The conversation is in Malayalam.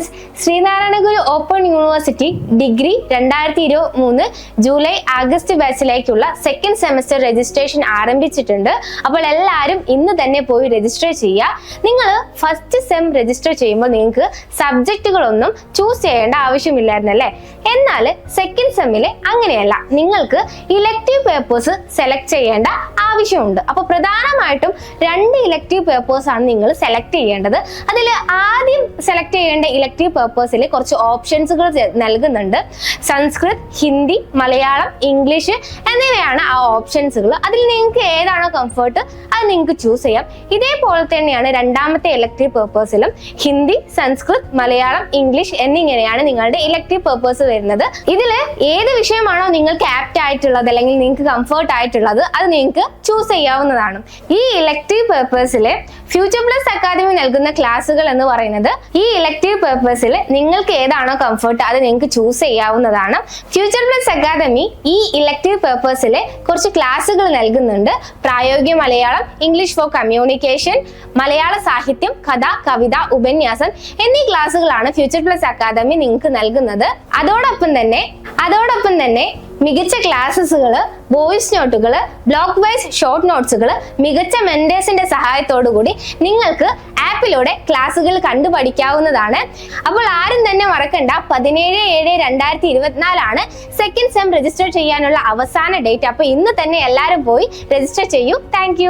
Students Sreenarayana Guru open university degree രണ്ടായിരത്തി ഇരുപത്തി മൂന്ന് ജൂലൈ ആഗസ്റ്റ് ബാച്ചിലേക്കുള്ള സെക്കൻഡ് സെമസ്റ്റർ രജിസ്ട്രേഷൻ ആരംഭിച്ചിട്ടുണ്ട്. അപ്പോൾ എല്ലാവരും ഇന്ന് തന്നെ പോയി രജിസ്റ്റർ ചെയ്യുക. നിങ്ങൾ ഫസ്റ്റ് സെം രജിസ്റ്റർ ചെയ്യുമ്പോൾ നിങ്ങൾക്ക് സബ്ജക്റ്റുകളൊന്നും ചൂസ് ചെയ്യേണ്ട ആവശ്യമില്ലായിരുന്നല്ലേ എന്നാൽ സെക്കൻഡ് സെമ്മിൽ അങ്ങനെയല്ല. നിങ്ങൾക്ക് ഇലക്റ്റീവ് പേപ്പേഴ്സ് സെലക്ട് ചെയ്യേണ്ട ആവശ്യമുണ്ട്. അപ്പോൾ പ്രധാനമായിട്ടും രണ്ട് ഇലക്റ്റീവ് പേപ്പേഴ്സ് ആണ് നിങ്ങൾ സെലക്ട് ചെയ്യേണ്ടത്. അതിൽ ആദ്യം സെലക്ട് ചെയ്യേണ്ട ഇലക്റ്റീവ് പേർപ്പസിൽ കുറച്ച് ഓപ്ഷൻസുകൾ നൽകുന്നുണ്ട്. സംസ്കൃത് ഹിന്ദി മലയാളം ഇംഗ്ലീഷ് എന്നിവയാണ് ആ ഓപ്ഷൻസുകൾ അതിൽ നിങ്ങൾക്ക് ഏതാണോ കംഫർട്ട് അത് നിങ്ങൾക്ക് ചൂസ് ചെയ്യാം? ഇതേപോലെ തന്നെയാണ് രണ്ടാമത്തെ ഇലക്ട്രീവ് പേർപ്പേഴ്സിലും ഹിന്ദി സംസ്കൃത് മലയാളം ഇംഗ്ലീഷ് എന്നിങ്ങനെയാണ് നിങ്ങളുടെ ഇലക്ട്രീവ് പേർപ്പേഴ്സ് വരുന്നത്. ഇതിൽ ഏത് വിഷയമാണോ നിങ്ങൾക്ക് ആപ്റ്റ് ആയിട്ടുള്ളത് അല്ലെങ്കിൽ നിങ്ങൾക്ക് കംഫർട്ട് ആയിട്ടുള്ളത് അത് നിങ്ങൾക്ക് ചൂസ് ചെയ്യാവുന്നതാണ്. ഈ ഇലക്ട്രീവ് പേപ്പേഴ്സിൽ ഫ്യൂച്ചർ പ്ലസ് അക്കാദമി നൽകുന്ന ക്ലാസ്സുകൾ എന്ന് പറയുന്നത് ഈ ഇലക്ടീവ് പേർപ്പസിൽ നിങ്ങൾക്ക് ഏതാണോ കംഫർട്ട് അത് നിങ്ങൾക്ക് ചൂസ് ചെയ്യാവുന്നതാണ്. ഫ്യൂച്ചർ പ്ലസ് അക്കാദമി ഈ ഇലക്ടീവ് പേർപ്പസിലെ കുറച്ച് ക്ലാസ്സുകൾ നൽകുന്നുണ്ട്. പ്രായോഗിക മലയാളം ഇംഗ്ലീഷ് ഫോർ കമ്മ്യൂണിക്കേഷൻ മലയാള സാഹിത്യം കഥ കവിത ഉപന്യാസം എന്നീ ക്ലാസ്സുകളാണ് ഫ്യൂച്ചർ പ്ലസ് അക്കാദമി നിങ്ങൾക്ക് നൽകുന്നത്. അതോടൊപ്പം തന്നെ അതോടൊപ്പം തന്നെ മികച്ച ക്ലാസ്സുകൾ വോയിസ് നോട്ടുകൾ ബ്ലോക്ക് വൈസ് ഷോർട്ട് നോട്ട്സുകൾ മികച്ച മെന്റേഴ്സിന്റെ സഹായത്തോടു കൂടി നിങ്ങൾക്ക് ആപ്പിലൂടെ ക്ലാസ്സുകൾ കണ്ടു പഠിക്കാവുന്നതാണ്. അപ്പോൾ ആരും തന്നെ മറക്കണ്ട പതിനേഴ് ഏഴ് രണ്ടായിരത്തി ഇരുപത്തിനാലാണ് സെക്കൻഡ് സെം രജിസ്റ്റർ ചെയ്യാനുള്ള അവസാന ഡേറ്റ് അപ്പോൾ ഇന്ന് തന്നെ എല്ലാവരും പോയി രജിസ്റ്റർ ചെയ്യൂ. താങ്ക്